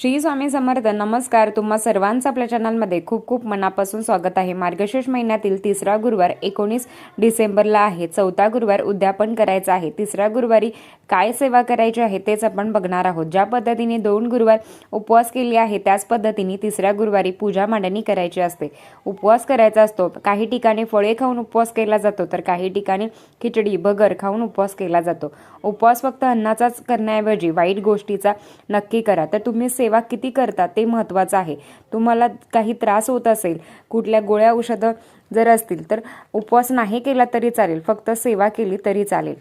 श्री स्वामी समर्थ नमस्कार. तुम्हा सर्वांचं आपल्या चॅनलमध्ये खूप खूप मनापासून स्वागत आहे. मार्गशीर्ष महिन्यातील तिसरा गुरुवार एकोणीस डिसेंबरला आहे. चौथा गुरुवार उद्यापन करायचा आहे. तिसऱ्या गुरुवारी काय सेवा करायची आहे तेच आपण बघणार आहोत. ज्या पद्धतीने दोन गुरुवार उपवास केले आहे त्याच पद्धतीने तिसऱ्या गुरुवारी पूजा मांडणी करायची असते. उपवास करायचा असतो. काही ठिकाणी फळे खाऊन उपवास केला जातो तर काही ठिकाणी खिचडी बगर खाऊन उपवास केला जातो. उपवास फक्त अन्नाचाच करण्याऐवजी वाईट गोष्टीचा नक्की करा. तर तुम्ही सेवा किती करता ते महत्त्वाचं आहे. तुम्हाला काही त्रास होत असेल कुठल्या गोळ्या औषधं जर असतील तर उपवास नाही केला तरी चालेल फक्त सेवा केली तरी चालेल.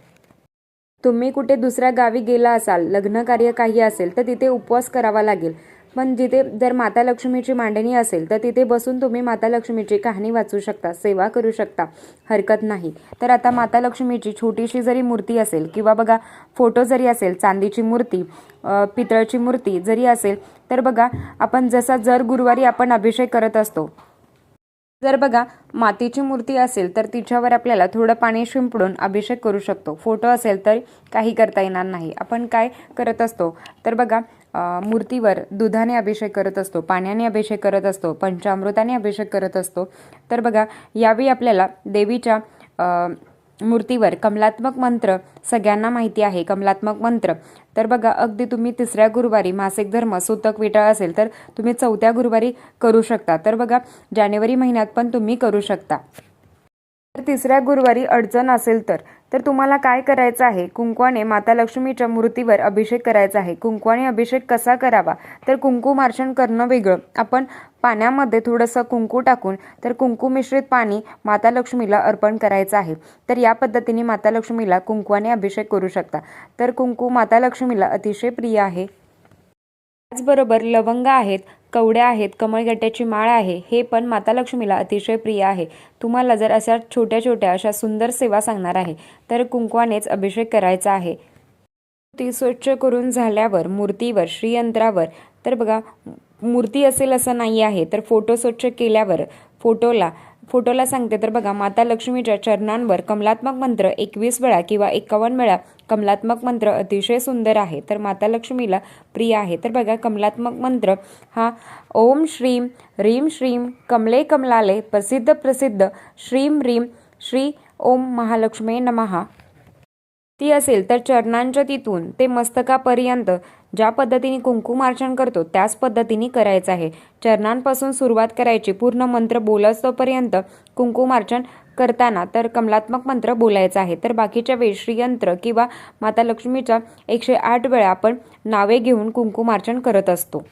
तुम्ही कुठे दुसऱ्या गावी गेला असाल लग्न कार्य काही असेल तर तिथे उपवास करावा लागेल. पण जिथे जर माता लक्ष्मीची मांडणी असेल तर तिथे बसून तुम्ही माता लक्ष्मीची कहाणी वाचू शकता सेवा करू शकता. हरकत नाही. तर आता माता लक्ष्मीची छोटीशी जरी मूर्ती असेल किंवा बघा फोटो जरी असेल चांदीची मूर्ती पितळची मूर्ती जरी असेल तर बघा आपण जसा जर गुरुवारी आपण अभिषेक करत असतो जर बघा मातीची मूर्ती असेल तर तिच्यावर आपल्याला थोडं पाणी शिंपडून अभिषेक करू शकतो. फोटो असेल तर काही करता येणार नाही. आपण काय करत असतो? तर बघा मूर्तीवर दुधाने अभिषेक करत असतो पाण्याने अभिषेक करत असतो पंचामृताने अभिषेक करत असतो. तर बघा यावेळी आपल्याला देवीच्या मूर्तीवर कमलात्मक मंत्र सगळ्यांना माहिती आहे कमलात्मक मंत्र. तर बघा अगदी तुम्ही तिसऱ्या गुरुवारी मासिक धर्म सुतक विटाळ असेल तर तुम्ही चौथ्या गुरुवारी करू शकता. तर बघा जानेवारी महिन्यात पण तुम्ही करू शकता. तर तिसऱ्या गुरुवारी अडचण असेल तर तर तुम्हाला काय करायचं आहे? कुंकवाने माता लक्ष्मीच्या मूर्तीवर अभिषेक करायचा आहे. कुंकवाने अभिषेक कसा करावा? तर कुंकुमार्चन करणं वेगळं. आपण पाण्यामध्ये थोडंसं कुंकू टाकून तर कुंकू मिश्रित पाणी माता लक्ष्मीला अर्पण करायचं आहे. तर या पद्धतीने माता लक्ष्मीला कुंकवाने अभिषेक करू शकता. तर कुंकू माता लक्ष्मीला अतिशय प्रिय आहे. त्याचबरोबर लवंग आहेत. कवड्या आहेत कमळगट्ट्याची माळ आहे हे पण माता लक्ष्मीला अतिशय प्रिय आहे. तुम्हाला जर अशा छोट्या छोट्या अशा सुंदर सेवा सांगणार आहे तर कुंकवानेच अभिषेक करायचा आहे. ती स्वच्छ करून झाल्यावर मूर्तीवर श्रीयंत्रावर तर बघा मूर्ती असेल असं नाही आहे तर फोटो स्वच्छ केल्यावर फोटोला फोटोला सांगते तर बघा माता लक्ष्मीच्या चरणांवर कमलात्मक मंत्र एकवीस वेळा किंवा एकावन्न वेळा कमलात्मक मंत्र अतिशय सुंदर आहे. तर माता लक्ष्मीला प्रिय आहे. तर बघा कमलात्मक मंत्र हा ओम श्रीम रीम श्रीम कमले कमलाले प्रसिद्ध प्रसिद्ध श्रीम रीम श्री ओम महालक्ष्मी नमहा ती असेल तर चरणांच्या तिथून ते मस्तकापर्यंत ज्या पद्धतीने कुंकुमार्चन करतो त्याच पद्धतीने करायचं आहे. चरणांपासून सुरुवात करायची. पूर्ण मंत्र बोलतोपर्यंत कुंकुमार्चन करताना तर कमलात्मक मंत्र बोलायचा आहे. तर बाकीच्या वेश्रीयंत्र किंवा माता लक्ष्मीच्या एकशे आठ वेळा आपण नावे घेऊन कुंकुमार्चन करत असतो.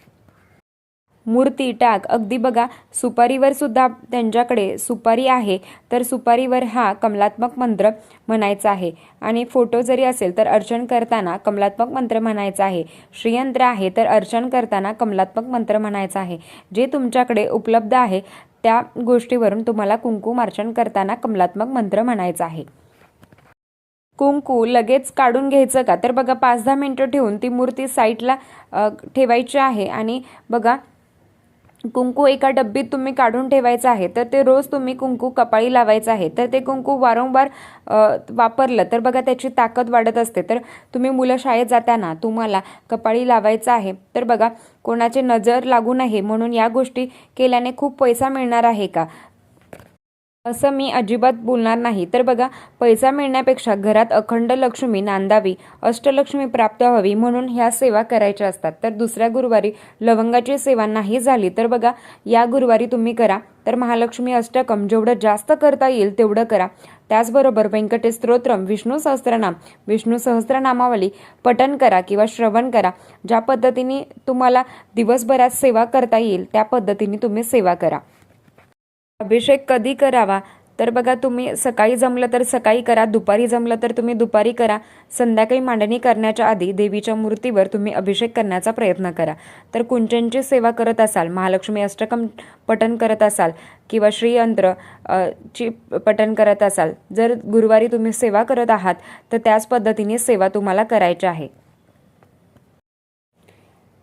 मूर्ती टाक. अगदी बघा सुपारीवर सुद्धा त्यांच्याकडे सुपारी आहे. तर सुपारीवर हा कमलात्मक मंत्र म्हणायचा आहे. आणि फोटो जरी असेल तर अर्चन करताना कमलात्मक मंत्र म्हणायचा आहे. श्रीयंत्र आहे तर अर्चन करताना कमलात्मक मंत्र म्हणायचा आहे. जे तुमच्याकडे उपलब्ध आहे त्या गोष्टीवरून तुम्हाला कुंकुम अर्चन करताना कमलात्मक मंत्र म्हणायचा आहे. कुंकू लगेच काढून घ्यायचं का? तर बघा पाच दहा मिनटं ठेवून ती मूर्ती साईडला ठेवायची आहे. आणि बघा कुंकू एका डब्बीत तुम्ही काढून ठेवायचं आहे तर ते रोज तुम्ही कुंकू कपाळी लावायचं आहे तर ते कुंकू वारंवार वापरलं तर बघा त्याची ताकद वाढत असते. तर तुम्ही मुलं शाळेत जाताना तुम्हाला कपाळी लावायचं आहे तर बघा कोणाचे नजर लागू नये म्हणून या गोष्टी केल्याने खूप पैसा मिळणार आहे का? असं मी अजिबात बोलणार नाही. तर बघा पैसा मिळण्यापेक्षा घरात अखंड लक्ष्मी नांदावी अष्टलक्ष्मी प्राप्त व्हावी म्हणून ह्या सेवा करायच्या असतात. तर दुसऱ्या गुरुवारी लवंगाची सेवा नाही झाली तर बघा या गुरुवारी तुम्ही करा. तर महालक्ष्मी अष्टकम जेवढं जास्त करता येईल तेवढं करा. त्याचबरोबर व्यंकटेश स्तोत्रम विष्णू सहस्त्रनाम विष्णू सहस्त्रनामावली पठन करा किंवा श्रवण करा. ज्या पद्धतीने तुम्हाला दिवसभरात सेवा करता येईल त्या पद्धतीने तुम्ही सेवा करा. अभिषेक कधी करावा? तर बघा तुम्ही सकाळी जमलं तर सकाळी करा दुपारी जमलं तर तुम्ही दुपारी करा. संध्याकाळी मांडणी करण्याच्या आधी देवीच्या मूर्तीवर तुम्ही अभिषेक करण्याचा प्रयत्न करा. तर कुंचनची सेवा करत असाल महालक्ष्मी अष्टकम पठन करत असाल किंवा श्रीयंत्र ची पठन करत असाल जर गुरुवारी तुम्ही सेवा करत आहात तर त्याच पद्धतीने सेवा तुम्हाला करायची आहे.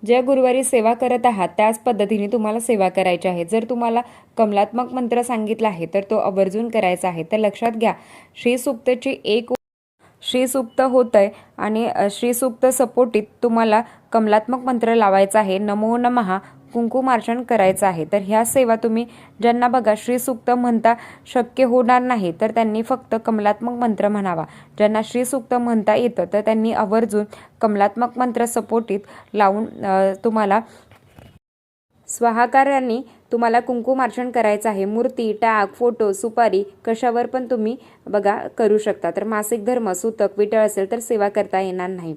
ज्या गुरुवारी सेवा करत आहात त्याच पद्धतीने तुम्हाला सेवा करायची आहे. जर तुम्हाला कमलात्मक मंत्र सांगितला आहे तर तो आवर्जून करायचा आहे. तर लक्षात घ्या श्रीसुक्तची एक श्रीसूक्त होत आहे आणि अ, श्रीसूक्त सपोटीत तुम्हाला कमलात्मक मंत्र लावायचा आहे. नमो नमहा कुंकुमार्चन करायचं आहे. तर ह्या सेवा तुम्ही ज्यांना बघा श्रीसूक्त म्हणता शक्य होणार नाही तर त्यांनी फक्त कमलात्मक मंत्र म्हणावा. ज्यांना श्रीसूक्त म्हणता येतं तर त्यांनी आवर्जून कमलात्मक मंत्र सपोटीत लावून तुम्हाला स्वाहाकारांनी तुम्हाला कुंकुमार्चन करायचं आहे. मूर्ती टाक फोटो सुपारी कशावर पण तुम्ही बघा करू शकता. तर मासिक धर्म सूतक विटळ असेल तर सेवा करता येणार नाही.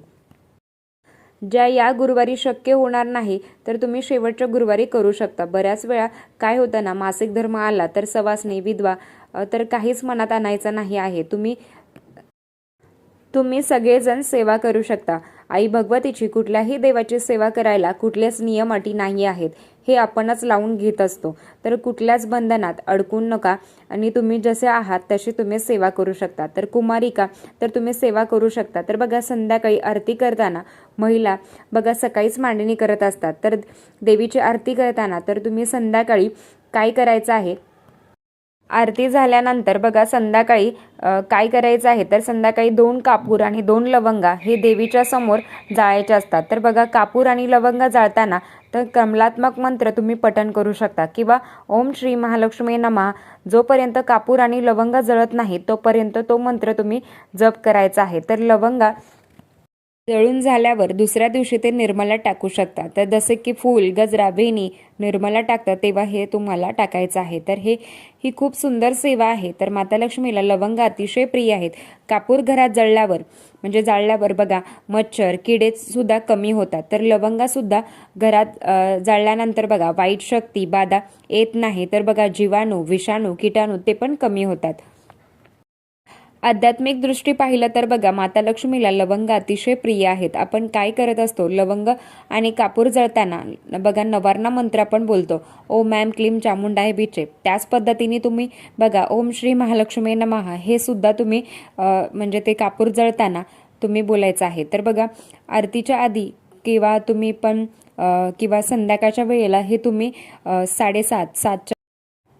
ज्या या गुरुवारी शक्य होणार नाही तर तुम्ही शेवटच्या गुरुवारी करू शकता. बऱ्याच वेळा काय होतं ना मासिक धर्म आला तर सवासने विधवा तर काहीच मनात आणायचं नाही आहे. तुम्ही तुम्ही सगळेजण सेवा करू शकता. आई भगवतीची कुठल्याही देवाची सेवा करायला कुठलेच नियम अटी नाही आहेत. हे आपणच लावून घेत असतो. तर कुठल्याच बंधनात अडकून नका आणि तुम्ही जसे आहात तशी तुम्ही सेवा करू शकता. तर कुमारिका तर तुम्ही सेवा करू शकता. तर बघा संध्याकाळी आरती करताना महिला बघा सकाळीच मांडणी करत असतात. तर देवीची आरती करताना तर तुम्ही संध्याकाळी काय करायचं आहे? आरती झाल्यानंतर बघा संध्याकाळी काय करायचं आहे? तर संध्याकाळी दोन कापूर आणि दोन लवंगा हे देवीच्या समोर जाळायचे असतात. तर बघा कापूर आणि लवंगा जाळताना तर कमलात्मक मंत्र तुम्ही पठण करू शकता. किंवा ओम श्री महालक्ष्मी नमा जोपर्यंत कापूर आणि लवंगा जळत नाही तोपर्यंत तो मंत्र तुम्ही जप करायचा आहे. तर लवंगा जळून झाल्यावर दुसऱ्या दिवशी ते निर्मला टाकू शकता तर जसे की फूल गजरा वेणी निर्मला टाकतात तेव्हा हे तुम्हाला टाकायचं आहे. तर हे ही खूप सुंदर सेवा आहे. तर माता लक्ष्मीला लवंग अतिशय प्रिय आहेत. कापूर घरात जळल्यावर म्हणजे जाळल्यावर बघा मच्छर किडे सुद्धा कमी होतात. तर लवंगासुद्धा घरात जाळल्यानंतर बघा वाईट शक्ती बाधा येत नाही. तर बघा जीवाणू विषाणू किटाणू ते पण कमी होतात. आध्यात्मिक दृष्टी पाहिलं तर बघा माता लक्ष्मीला लवंग अतिशय प्रिय आहेत. आपण काय करत असतो? लवंग आणि कापूर जळताना बघा नवारणा मंत्र आपण बोलतो. ओ मॅम क्लीम चामुंडा हे बिचे. त्याच पद्धतीने तुम्ही बघा ओम श्री महालक्ष्मी नमहा हे सुद्धा तुम्ही म्हणजे ते कापूर जळताना तुम्ही बोलायचं आहे. तर बघा आरतीच्या आधी किंवा तुम्ही पण किंवा संध्याकाळच्या वेळेला हे तुम्ही साडेसात सातच्या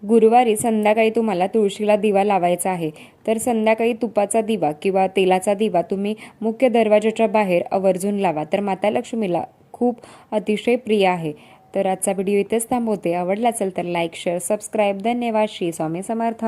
गुरुवारी संध्याकाळी तुम्हाला तुळशीला दिवा लावायचा आहे. तर संध्याकाळी तुपाचा दिवा किंवा तेलाचा दिवा तुम्ही मुख्य दरवाजाच्या बाहेर आवर्जून लावा. तर माता लक्ष्मीला खूप अतिशय प्रिय आहे. तर आजचा व्हिडिओ इथेच थांबवते. आवडला असेल तर लाईक शेअर सबस्क्राईब धन्यवाद. श्री स्वामी समर्थ.